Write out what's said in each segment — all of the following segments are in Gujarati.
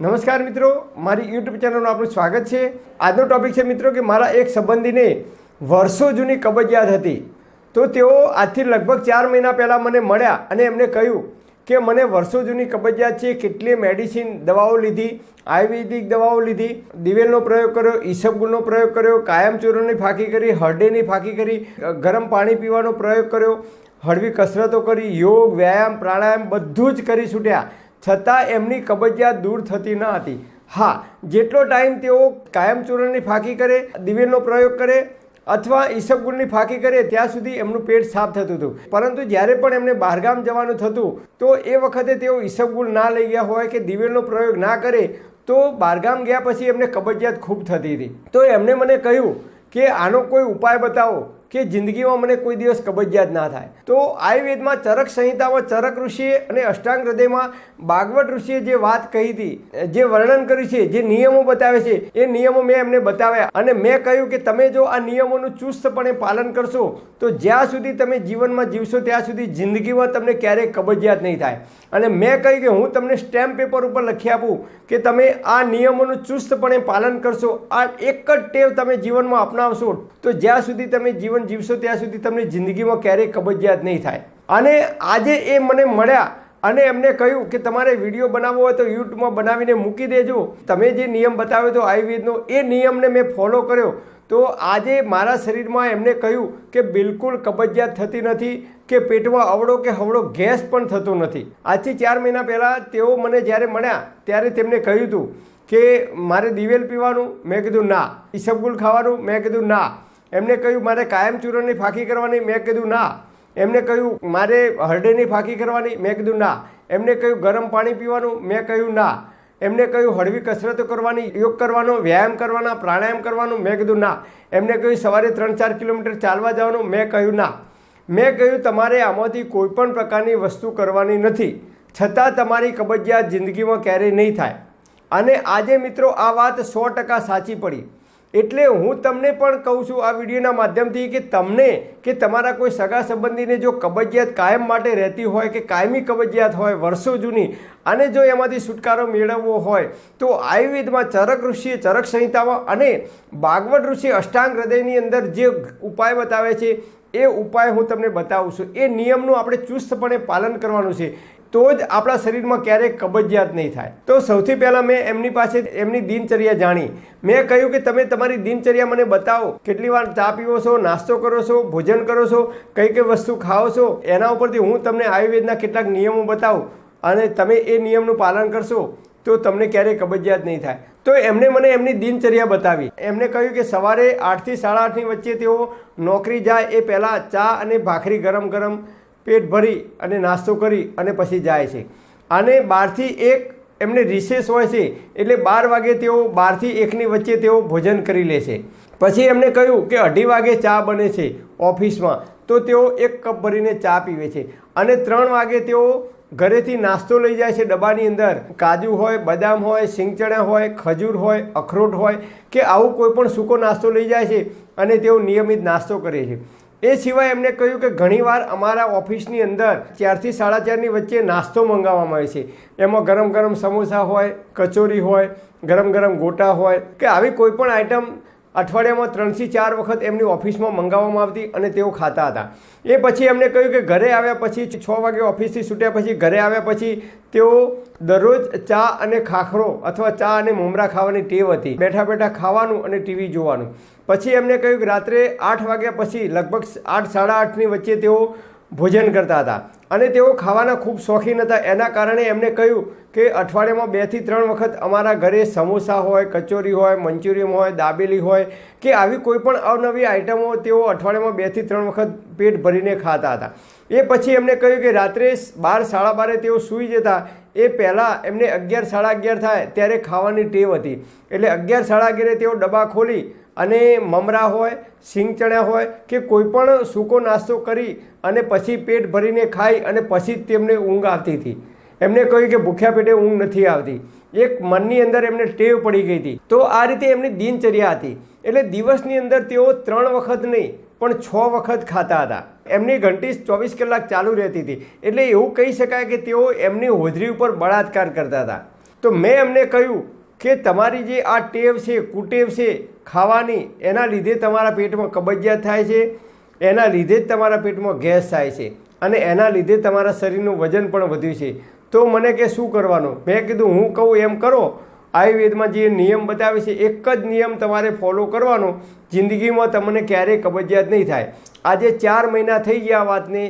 નમસ્કાર મિત્રો, મારી યુટ્યુબ ચેનલનું આપણું સ્વાગત છે. આજનો ટોપિક છે મિત્રો કે મારા એક સંબંધીને વર્ષો જૂની કબજિયાત હતી. તો તેઓ આજથી લગભગ ચાર મહિના પહેલાં મને મળ્યા અને એમને કહ્યું કે મને વર્ષો જૂની કબજિયાત છે કેટલી મેડિસિન દવાઓ લીધી, આયુર્વેદિક દવાઓ લીધી, દિવેલનો પ્રયોગ કર્યો ઈસબગુલનો પ્રયોગ કર્યો કાયમચૂર્ણની ફાંકી કરી હરડેની ફાંકી કરી ગરમ પાણી પીવાનો પ્રયોગ કર્યો, હળવી કસરતો કરી, યોગ, વ્યાયામ, પ્રાણાયામ બધું જ કરી છૂટ્યા. છતાં એમની કબજિયાત દૂર થતી ન હતી. હા, જેટલો ટાઈમ તેઓ કાયમચૂર્ણની ફાંકી કરે, દિવેલનો પ્રયોગ કરે અથવા ઈસબગુલની ફાંકી કરે, ત્યાં સુધી એમનું પેટ સાફ થતું હતું. પરંતુ જ્યારે પણ એમને બહારગામ જવાનું થતું, તો એ વખતે તેઓ ઈસબગુલ ના લઈ ગયા હોય કે દિવેલનો પ્રયોગ ના કરે, તો બહારગામ ગયા પછી એમને કબજિયાત ખૂબ થતી હતી. તો એમણે મને કહ્યું કે આનો કોઈ ઉપાય બતાવો. કે જિંદગીમાં મને કોઈ દિવસ કબજિયાત ના થાય. તો આયુર્વેદમાં ચરક સંહિતામાં ચરક ઋષિએ અને અષ્ટાંગ હૃદયમાં બાગવટ ઋષિએ જે વાત કહી હતી જે વર્ણન કર્યું છે, જે નિયમો બતાવે છે, એ નિયમો મેં એમને બતાવ્યા. અને મેં કહ્યું કે તમે જો આ નિયમોનું ચુસ્તપણે પાલન કરશો, તો જ્યાં સુધી તમે જીવનમાં જીવશો, ત્યાં સુધી જિંદગીમાં તમને ક્યારેય કબજિયાત નહીં થાય. અને મેં કહ્યું કે હું તમને સ્ટેમ્પ પેપર ઉપર લખી આપું કે તમે આ નિયમોનું ચુસ્તપણે પાલન કરશો. આ એક જ ટેવ તમે જીવનમાં અપનાવશો. તો જ્યાં સુધી તમે જીવન જીવશો ત્યાં સુધી તમને જિંદગીમાં ક્યારેય કબજિયાત નહીં થાય. અને આજે એ મને મળ્યા અને એમને કહ્યું કે તમારે વીડિયો બનાવવો હોય તો યુટ્યુબમાં બનાવીને મૂકી દેજો. તમે જે નિયમ બતાવ્યો હતો આયુર્વેદનો, એ નિયમને મેં ફોલો કર્યો. તો આજે મારા શરીરમાં એમને કહ્યું કે બિલકુલ કબજિયાત થતી નથી, કે પેટમાં અવળો કે હવળો ગેસ પણ થતો નથી. આજથી ચાર મહિના પહેલાં તેઓ મને જ્યારે મળ્યા, ત્યારે તેમને કહ્યું હતું કે મારે દિવેલ પીવાનું, મેં કીધું ના. ઈસબગુલ ખાવાનું, મેં કીધું ના. એમને કહ્યું, મારે કાયમ ચૂરણની ફાંકી કરવાની. મેં કીધું, ના. એમને કહ્યું, મારે હરડેની ફાંકી કરવાની. મેં કીધું, ના. એમને કહ્યું, ગરમ પાણી પીવાનું. મેં કહ્યું, ના. એમને કહ્યું, હળવી કસરતો કરવાની, યોગ કરવાનો, વ્યાયામ કરવાના, પ્રાણાયામ કરવાનું. મેં કીધું, ના. એમને કહ્યું, સવારે ત્રણ ચાર કિલોમીટર ચાલવા જવાનું. મેં કહ્યું, ના. મેં કહ્યું, તમારે આમાંથી કોઈ પણ પ્રકારની વસ્તુ કરવાની નથી. છતાં તમારી કબજિયાત જિંદગીમાં ક્યારેય નહીં થાય. અને આજે મિત્રો આ વાત સો ટકા સાચી પડી. એટલે હું તમને પણ કહું છું આ વિડીયોના માધ્યમથી કે તમને કે તમારા કોઈ સગા સંબંધીને જો કબજિયાત કાયમ માટે રહેતી હોય કે કાયમી કબજિયાત હોય વર્ષો જૂની, અને જો એમાંથી છુટકારો મેળવવો હોય, તો આયુર્વેદમાં ચરક ઋષિએ ચરક સંહિતામાં અને બાગવટ ઋષિ અષ્ટાંગ હૃદયની અંદર જે ઉપાય બતાવે છે, એ ઉપાય હું તમને બતાવું છું. એ નિયમનું આપણે ચુસ્તપણે પાલન કરવાનું છે. તો જ આપણા શરીરમાં ક્યારેય કબજિયાત નહીં થાય. તો સૌથી પહેલાં મેં એમની પાસે એમની દિનચર્યા જાણી. મેં કહ્યું કે તમે તમારી દિનચર્યા મને બતાવો. કેટલી વાર ચા પીવો છો, નાસ્તો કરો છો, ભોજન કરો છો, કઈ કઈ વસ્તુ ખાઓ છો, એના ઉપરથી હું તમને આયુર્વેદના કેટલાક નિયમો બતાવું અને તમે એ નિયમનું પાલન કરશો તો તમને ક્યારેય કબજિયાત નહીં થાય. તો એમણે મને એમની દિનચર્યા બતાવી. એમણે કહ્યું કે સવારે આઠથી સાડા આઠની વચ્ચે તેઓ નોકરી જાય એ પહેલાં ચા અને ભાખરી ગરમ ગરમ પેટ ભરી અને નાસ્તો કરી અને પછી જાય છે. અને બારથી એક એમને રિસેસ હોય છે, એટલે બાર વાગે તેઓ બારથી એકની વચ્ચે તેઓ ભોજન કરી લે છે. પછી એમણે કહ્યું કે અઢી વાગે ચા બને છે ઓફિસમાં, તો તેઓ એક કપ ભરીને ચા પીવે છે. અને ત્રણ વાગે તેઓ ઘરેથી નાસ્તો લઈ જાય છે ડબ્બાની અંદર. કાજુ હોય, બદામ હોય, સિંગચણા હોય, ખજૂર હોય, અખરોટ હોય, કે આવું કોઈ પણ સૂકો નાસ્તો લઈ જાય છે અને તેઓ નિયમિત નાસ્તો કરે છે. એ સિવાય એમને કહ્યું કે ઘણીવાર અમારા ઓફિસની અંદર ચારથી સાડા ચારની વચ્ચે નાસ્તો મંગાવવામાં આવે છે. એમાં ગરમ ગરમ સમોસા હોય, કચોરી હોય, ગરમ ગરમ ગોટા હોય કે આવી કોઈ પણ આઈટમ અઠવાડિયામાં ત્રણથી ચાર વખત એમની ઓફિસમાં મંગાવવામાં આવતી અને તેઓ ખાતા હતા. એ પછી એમને કહ્યું કે ઘરે આવ્યા પછી છ વાગે ઓફિસથી છૂટ્યા પછી ઘરે આવ્યા પછી તેઓ દરરોજ ચા અને ખાખરો અથવા ચા અને મમરા ખાવાની ટેવ હતી. બેઠા બેઠા ખાવાનું અને ટીવી જોવાનું. પછી એમને કહ્યું કે રાત્રે આઠ વાગ્યા પછી લગભગ આઠ, સાડા આઠની વચ્ચે તેઓ ભોજન કરતા હતા. અને તેઓ ખાવાના ખૂબ શોખીન હતા. એના કારણે એમને કહ્યું કે અઠવાડિયામાં બેથી ત્રણ વખત અમારા ઘરે સમોસા હોય, કચોરી હોય મંચુરિયમ હોય, દાબેલી હોય કે આવી કોઈ પણ અવનવી આઈટમો તેઓ અઠવાડિયામાં બેથી ત્રણ વખત પેટ ભરીને ખાતા હતા. એ પછી એમને કહ્યું કે રાત્રે બાર સાડા બારે તેઓ સૂઈ જતા. એ પહેલાં એમને અગિયાર સાડા અગિયાર થાય ત્યારે ખાવાની ટેવ હતી. એટલે અગિયાર સાડા અગિયારે તેઓ ડબ્બા ખોલી અને મમરા હોય સિંગ ચણ્યા હોય કે કોઈ પણ સૂકો નાસ્તો કરી અને પછી પેટ ભરીને ખાઈ અને પછી જ તેમને ઊંઘ આવતી હતી. એમને કહ્યું કે ભૂખ્યા પેટે ઊંઘ નથી આવતી. એક મનની અંદર એમને ટેવ પડી ગઈ હતી. તો આ રીતે એમની દિનચર્યા હતી. એટલે દિવસની અંદર તેઓ ત્રણ વખત નહીં, પણ છ વખત ખાતા હતા. એમની ઘંટી ચોવીસ કલાક ચાલુ રહેતી હતી. એટલે એવું કહી શકાય કે તેઓ એમની હોજરી ઉપર બળાત્કાર કરતા હતા. તો મેં એમને કહ્યું કે તમારી જે આ ટેવ છે, કુટેવ છે ખાવાની, એના લીધે તમારા પેટમાં કબજિયાત થાય છે, એના લીધે જ તમારા પેટમાં ગેસ થાય છે અને એના લીધે તમારા શરીરનું વજન પણ વધ્યું છે. તો મને કે શું કરવાનું? મેં કીધું, હું કહું એમ કરો. આયુર્વેદમાં જે નિયમ બતાવે છે, એક જ નિયમ તમારે ફોલો કરવાનો. જિંદગીમાં તમને ક્યારેય કબજિયાત નહીં થાય. આજે ચાર મહિના થઈ ગયા વાતને.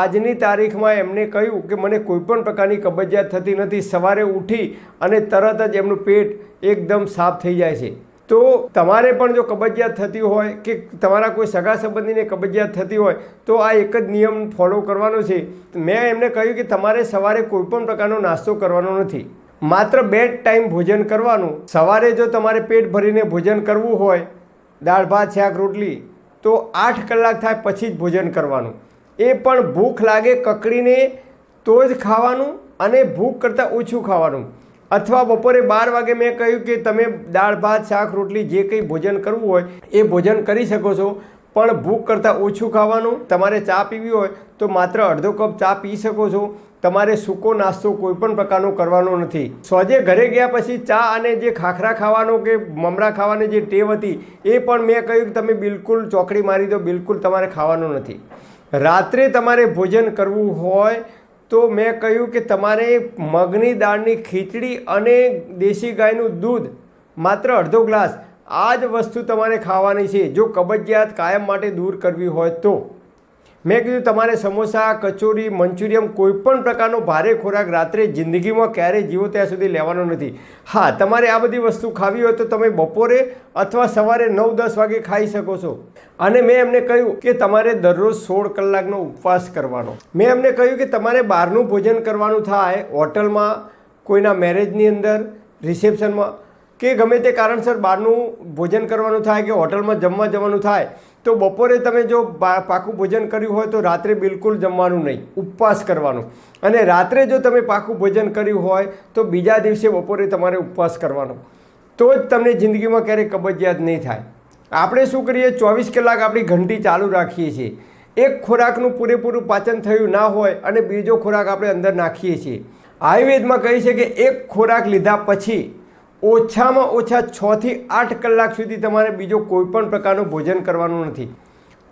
આજની તારીખમાં એમને કહ્યું કે મને કોઈપણ પ્રકારની કબજિયાત થતી નથી. સવારે ઉઠી અને તરત જ એમનું પેટ એકદમ સાફ થઈ જાય છે. તો તમારે પણ જો કબજિયાત થતી હોય કે તમારા કોઈ સગા સંબંધીને કબજિયાત થતી હોય, તો આ એક જ નિયમ ફોલો કરવાનો છે. મેં એમને કહ્યું કે તમારે સવારે કોઈપણ પ્રકારનો નાસ્તો કરવાનો નથી. માત્ર બે ટાઈમ ભોજન કરવાનું. સવારે જો તમારે પેટ ભરીને ભોજન કરવું હોય, દાળ, ભાત, શાક, રોટલી, તો આઠ કલાક થાય પછી જ ભોજન કરવાનું. એ પણ ભૂખ લાગે કકડીને તો જ ખાવાનું અને ભૂખ કરતાં ઓછું ખાવાનું. અથવા બપોરે બાર વાગે મેં કહ્યું કે તમે દાળ, ભાત, શાક, રોટલી જે કંઈ ભોજન કરવું હોય એ ભોજન કરી શકો છો. પણ ભૂખ કરતાં ઓછું ખાવાનું, તમારે ચા પીવી હોય તો માત્ર અડધો કપ ચા પી શકો છો. તમારે સૂકો નાસ્તો કોઈ પણ પ્રકારનો કરવાનો નથી. સોજે ઘરે ગયા પછી ચા અને જે ખાખરા ખાવાનો કે મમરા ખાવાની જે ટેવ હતી એ પણ મેં કહ્યું કે તમે બિલકુલ ચોકડી મારી દો, બિલકુલ તમારે ખાવાનું નથી. રાત્રે તમારે ભોજન કરવું હોય તો મેં કહ્યું કે તમારે મગની દાળની ખીચડી અને દેશી ગાયનું દૂધ, માત્ર અડધો ગ્લાસ, આ જ વસ્તુ તમારે ખાવાની છે, જો કબજિયાત કાયમ માટે દૂર કરવી હોય તો. મેં કીધું, તમારે સમોસા, કચોરી, મંચુરિયમ કોઈપણ પ્રકારનો ભારે ખોરાક રાત્રે જિંદગીમાં ક્યારેય જીવો ત્યાં સુધી લેવાનો નથી. હા, તમારે આ બધી વસ્તુ ખાવી હોય તો તમે બપોરે અથવા સવારે નવ દસ વાગે ખાઈ શકો છો. અને મેં એમને કહ્યું કે તમારે દરરોજ સોળ કલાકનો ઉપવાસ કરવાનો. મેં એમને કહ્યું કે તમારે બહારનું ભોજન કરવાનું થાય હોટલમાં, કોઈના મેરેજની અંદર, રિસેપ્શનમાં, કે ગમે તે કારણસર બહારનું ભોજન કરવાનું થાય કે હોટલમાં જમવા જવાનું થાય તો બપોરે તમે જો પાકું ભોજન કર્યું હોય તો રાત્રે બિલકુલ જમવાનું નહીં. ઉપવાસ કરવાનો. અને રાત્રે જો તમે પાકું ભોજન કર્યું હોય તો બીજા દિવસે બપોરે તમારે ઉપવાસ કરવાનો. તો જ તમને જિંદગીમાં ક્યારેય કબજિયાત નહીં થાય. આપણે શું કરીએ? ચોવીસ કલાક આપણી ઘંટી ચાલુ રાખીએ છીએ. એક ખોરાકનું પૂરેપૂરું પાચન થયું ના હોય અને બીજો ખોરાક આપણે અંદર નાખીએ છીએ. આયુર્વેદમાં કહે છે કે એક ખોરાક લીધા પછી ઓછામાં ઓછા છથી આઠ કલાક સુધી તમારે બીજો કોઈપણ પ્રકારનું ભોજન કરવાનું નથી.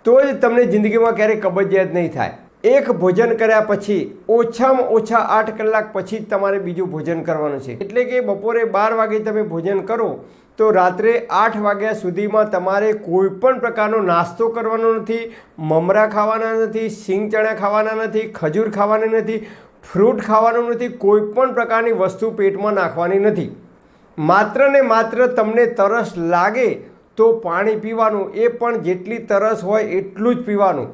તો જ તમને જિંદગીમાં ક્યારેય કબજિયાત નહીં થાય. એક ભોજન કર્યા પછી ઓછામાં ઓછા આઠ કલાક પછી જ તમારે બીજું ભોજન કરવાનું છે. એટલે કે બપોરે બાર વાગે તમે ભોજન કરો, તો રાત્રે આઠ વાગ્યા સુધીમાં તમારે કોઈ પણ પ્રકારનો નાસ્તો કરવાનો નથી, મમરા ખાવાના નથી, સિંગ ચણા ખાવાના નથી, ખજૂર ખાવાની નથી, ફ્રૂટ ખાવાનું નથી કોઈ પણ પ્રકારની વસ્તુ પેટમાં નાખવાની નથી. માત્ર ને માત્ર તમને તરસ લાગે તો પાણી પીવાનું, એ પણ જેટલી તરસ હોય એટલું જ પીવાનું.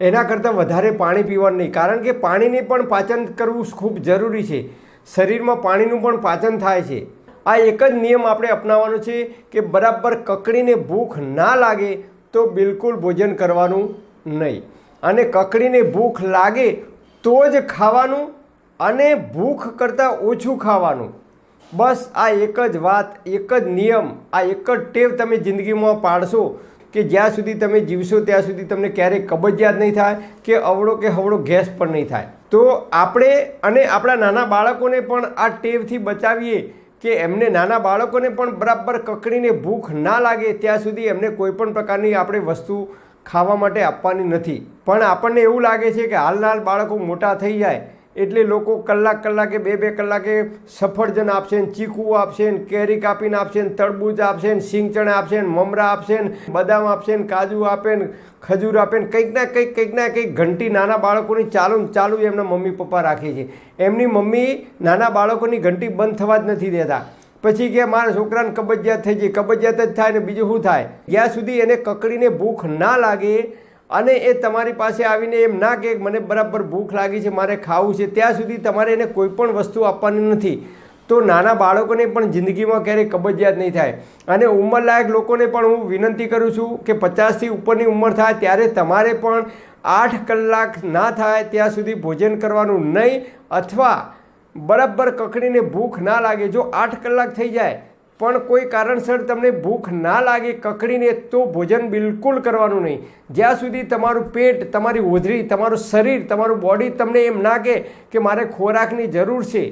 એના કરતાં વધારે પાણી પીવાનું નહીં. કારણ કે પાણીને પણ પાચન કરવું ખૂબ જરૂરી છે. શરીરમાં પાણીનું પણ પાચન થાય છે. આ એક જ નિયમ આપણે અપનાવવાનો છે કે બરાબર કકડીને ભૂખ ના લાગે તો બિલકુલ ભોજન કરવાનું નહીં. અને કકડીને ભૂખ લાગે તો જ ખાવાનું અને ભૂખ કરતાં ઓછું ખાવાનું. બસ આ એક જ વાત, એક જ નિયમ, આ એક જ ટેવ તમે જિંદગીમાં પાડશો કે જ્યાં સુધી તમે જીવશો ત્યાં સુધી તમને ક્યારેય કબજિયાત નહીં થાય કે અવળો કે હવળો ગેસ પણ નહીં થાય. તો આપણે અને આપણા નાના બાળકોને પણ આ ટેવથી બચાવીએ કે એમને નાના બાળકોને પણ બરાબર કકડીને ભૂખ ના લાગે ત્યાં સુધી એમને કોઈ પણ પ્રકારની આપણે વસ્તુ ખાવા માટે આપવાની નથી. પણ આપણને એવું લાગે છે કે હાલના હાલ બાળકો મોટા થઈ જાય એટલે લોકો કલાક કલાકે, બે બે કલાકે સફરજન આપશે ને ચીકુ આપશે ને કેરી કાપીને આપશે ને તરબૂજ આપશે ને સિંગચણા આપશે ને મમરા આપશે ને બદામ આપશે ને કાજુ આપે ને ખજૂર આપે ને કંઈક ના કંઈક કંઈક ના કંઈક ઘંટી નાના બાળકોની ચાલુ ચાલુ એમના મમ્મી પપ્પા રાખે છે. એમની મમ્મી નાના બાળકોની ઘંટી બંધ થવા જ નથી દેતા. પછી કે મારા છોકરાને કબજિયાત થઈ જાય કબજિયાત જ થાય ને બીજું શું થાય? જ્યાં સુધી એને કકડીને ભૂખ ના લાગે અને એ તમારી પાસે આવીને એમ ના કે મને બરાબર ભૂખ લાગી છે, મારે ખાવું છે, ત્યાં સુધી તમારે એને કોઈ પણ વસ્તુ આપવાની નથી. તો નાના બાળકોને પણ જિંદગીમાં ક્યારેય કબજિયાત નહીં થાય. અને ઉંમરલાયક લોકોને પણ હું વિનંતી કરું છું કે પચાસથી ઉપરની ઉંમર થાય ત્યારે તમારે પણ આઠ કલાક ના થાય ત્યાં સુધી ભોજન કરવાનું નહીં, અથવા બરાબર કકડીને ભૂખ ના લાગે જો આઠ કલાક થઈ જાય પણ કોઈ કારણસર તમને ભૂખ ના લાગે, કકડીને તો ભોજન બિલકુલ કરવાનું નહીં. જ્યાં સુધી તમારું પેટ, તમારી હોધરી તમારું શરીર, તમારું બોડી તમને એમ ના કહે કે મારે ખોરાકની જરૂર છે,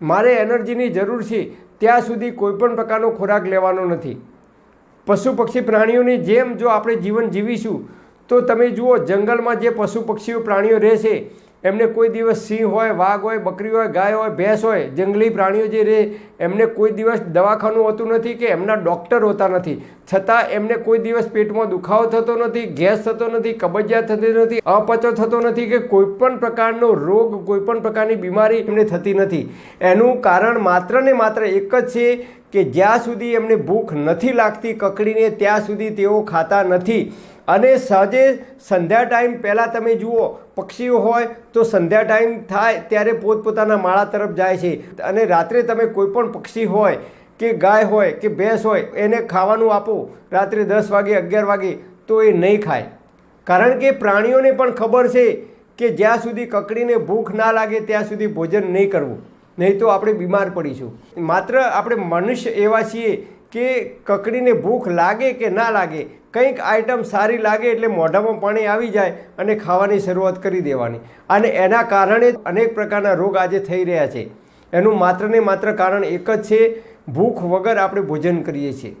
મારે એનર્જીની જરૂર છે, ત્યાં સુધી કોઈ પણ પ્રકારનો ખોરાક લેવાનો નથી. પશુ પક્ષી પ્રાણીઓની જેમ જો આપણે જીવન જીવીશું, તો તમે જુઓ, જંગલમાં જે પશુ પક્ષીઓ પ્રાણીઓ રહેશે એમને કોઈ દિવસ સિંહ હોય, વાઘ હોય, બકરી હોય, ગાય હોય, ભેંસ હોય, જંગલી પ્રાણીઓ જે રહે, એમને કોઈ દિવસ દવાખાનું હોતું નથી કે એમના ડૉક્ટર હોતા નથી. છતાં એમને કોઈ દિવસ પેટમાં દુખાવો થતો નથી, ગેસ થતો નથી, કબજિયાત થતી નથી, અપચો થતો નથી કે કોઈપણ પ્રકારનો રોગ કોઈ પણ પ્રકારની બીમારી એમને થતી નથી. એનું કારણ માત્ર ને માત્ર એક જ છે કે જ્યાં સુધી એમને ભૂખ નથી લાગતી કકડીને, ત્યાં સુધી તેઓ ખાતા નથી. અને સાંજે સંધ્યા ટાઈમ પહેલાં તમે જુઓ, પક્ષીઓ હોય તો સંધ્યા ટાઈમ થાય ત્યારે પોતપોતાના માળા તરફ જાય છે. અને રાત્રે તમે કોઈ પણ પક્ષી હોય કે ગાય હોય કે ભેંસ હોય, એને ખાવાનું આપો રાત્રે દસ વાગે, અગિયાર વાગે, તો એ નહીં ખાય. કારણ કે પ્રાણીઓને પણ ખબર છે કે જ્યાં સુધી કકડીને ભૂખ ના લાગે ત્યાં સુધી ભોજન નહીં કરવું. નહીં તો આપણે બીમાર પડીશું. માત્ર આપણે મનુષ્ય એવા છીએ કે કકડીને ભૂખ લાગે કે ના લાગે, કંઈક આઈટમ સારી લાગે એટલે મોઢામાં પાણી આવી જાય અને ખાવાની શરૂઆત કરી દેવાની. અને એના કારણે અનેક પ્રકારના રોગ આજે થઈ રહ્યા છે. એનું માત્ર ને માત્ર કારણ એક જ છે, ભૂખ વગર આપણે ભોજન કરીએ છીએ.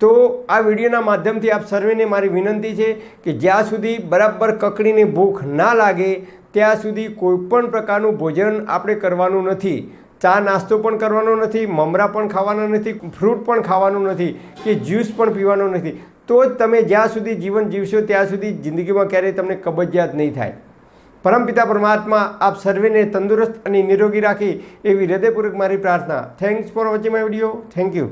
તો આ વિડીયોના માધ્યમથી આપ સર્વેને મારી વિનંતી છે કે જ્યાં સુધી બરાબર કકડીને ભૂખ ના લાગે, ત્યાં સુધી કોઈ પણ પ્રકારનું ભોજન આપણે કરવાનું નથી. ચા નાસ્તો પણ કરવાનો નથી, મમરા પણ ખાવાના નથી, ફ્રૂટ પણ ખાવાનું નથી, કે જ્યુસ પણ પીવાનું નથી. તો જ તમે જ્યાં સુધી જીવન જીવશો, ત્યાં સુધી જિંદગીમાં ક્યારેય તમને કબજિયાત નહીં થાય. પરમપિતા પરમાત્મા, આપ સર્વેને તંદુરસ્ત અને નિરોગી રાખી એવી હૃદયપૂર્વક મારી પ્રાર્થના. Thanks for watching my video thank you